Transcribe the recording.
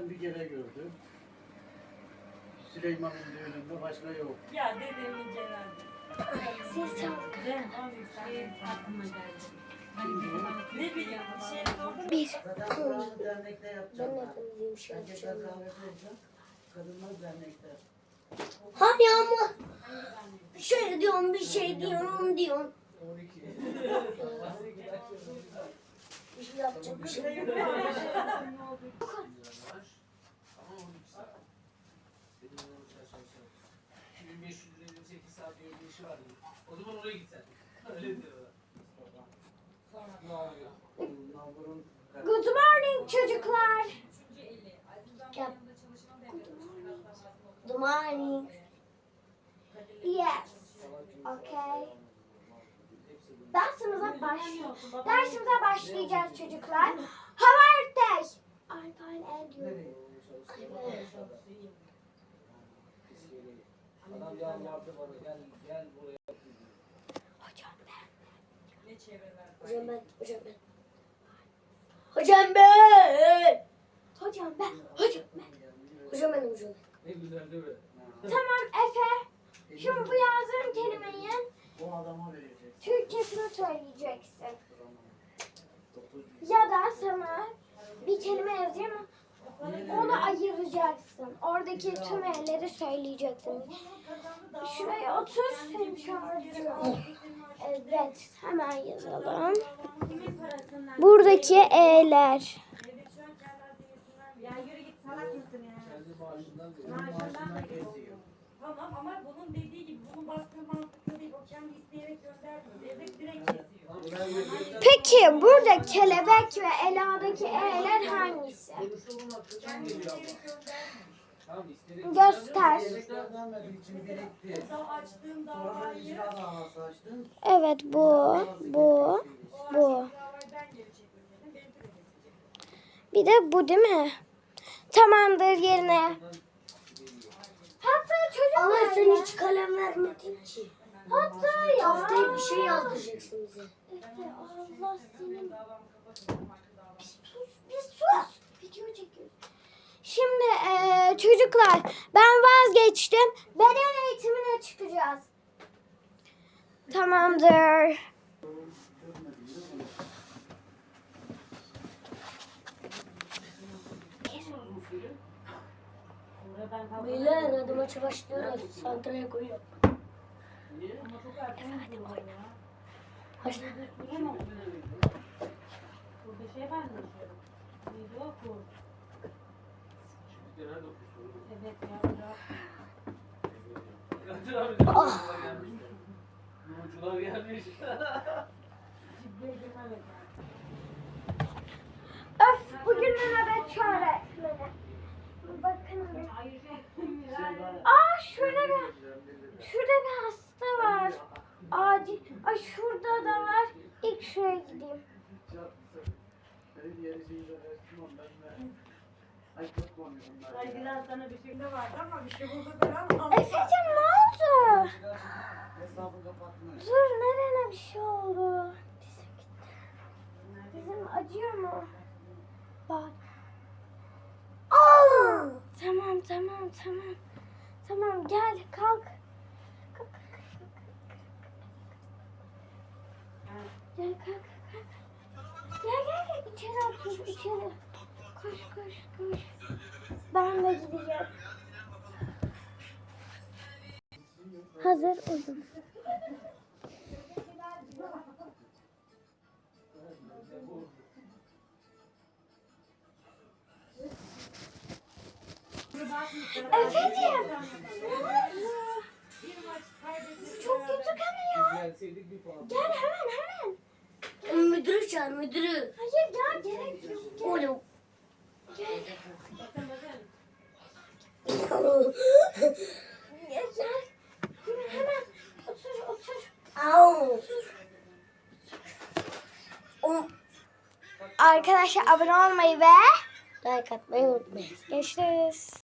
dedemden bir kere gördüm. Süleyman'ın düğününde başka yok. Ya dedemin cenazesi. Siz çalk. Ben şey aklıma geldi. Ne bileyim şey sordum. Bir. Zaten Kur'an'ı dernekte Ben yapacağım. şey yapacağım. kahvesi yapacağım. Kadınlar dernekte. Hani ama bir şey diyorum bir şey diyorum diyorum. 12. Bir yapacak bir yok. Ama 12 saat. Benim onu çalışan 2500 lira 28 saat diyor bir işi var diyor. O zaman oraya gitsen. Öyle diyorlar. Ne oluyor? Nalbur'un Good morning çocuklar. Good morning. Yes. Okay. Dersimize başlıyor. Dersimize başlayacağız çocuklar. How are they? I'm fine and you? nereye? Adam yalvardı bana gel gel buraya. Hocam ben. Ne çevreler. Hocam ben. Hocam ben. Hocam ben. Hocam ben. Hocam ben. Hocam ben. Hocam ben. Ne güzel değil mi? Tamam Efe. Şimdi bu yazdığım kelimeyi O adama vereceksin. Türkçesini söyleyeceksin. Ya da sana bir kelime yazayım onu ayıracaksın. Oradaki tüm elleri söyleyeceksin. Şuraya otur. Evet hemen yazalım. Buradaki E'ler. Ya yürü git salak mısın ya? Maaşından geziyor. Tamam ama bunun dediği gibi bunun bastığı mantıklı değil. O kendi isteyerek göndermiyor. Devlet direkt kesiyor. Peki burada kelebek ve Ela'daki E'ler hangisi? Göster. Evet bu, bu, bu. Bir de bu değil mi? Tamamdır yerine. Çocuklar Ama sen hiç kalem vermedin ki. Hatta ya. Haftaya bir şey yazdıracaksın bize. Efe Allah senin. Bir sus, bir sus. Video çekiyoruz. Şimdi eee, çocuklar ben vazgeçtim. Beden eğitimine çıkacağız. Tamamdır. Beyler hadi maça başlıyoruz. Santraya koyuyorum. Başla. Burada şey var mı? Video okuyorsun? Evet ya. De uçular gelmiş. Öf bugün de nöbet öğretmeni. Bakın. bir. Aa şurada bir, şurada bir hasta var. Acil. Ay şurada da var. İlk şuraya gideyim. Ay. Saygılar sana bir şey de vardı ama bir şey buldu falan. Efecan ne oldu? Tamam tamam tamam. Gel kalk. Kalk. Gel kalk. Gel gel gel içeri otur içeri. Koş koş koş. Ben de gideceğim. Hazır uzun. Efendim. Çok kötü kanıyor. Gel hemen hemen. Müdürü çağır müdürü. Hayır ya gerek yok. Gel. Oğlum. Gel. Gel gel. Hemen otur otur. Au. Arkadaşlar abone olmayı ve Like atmayı unutmayın. görüşürüz.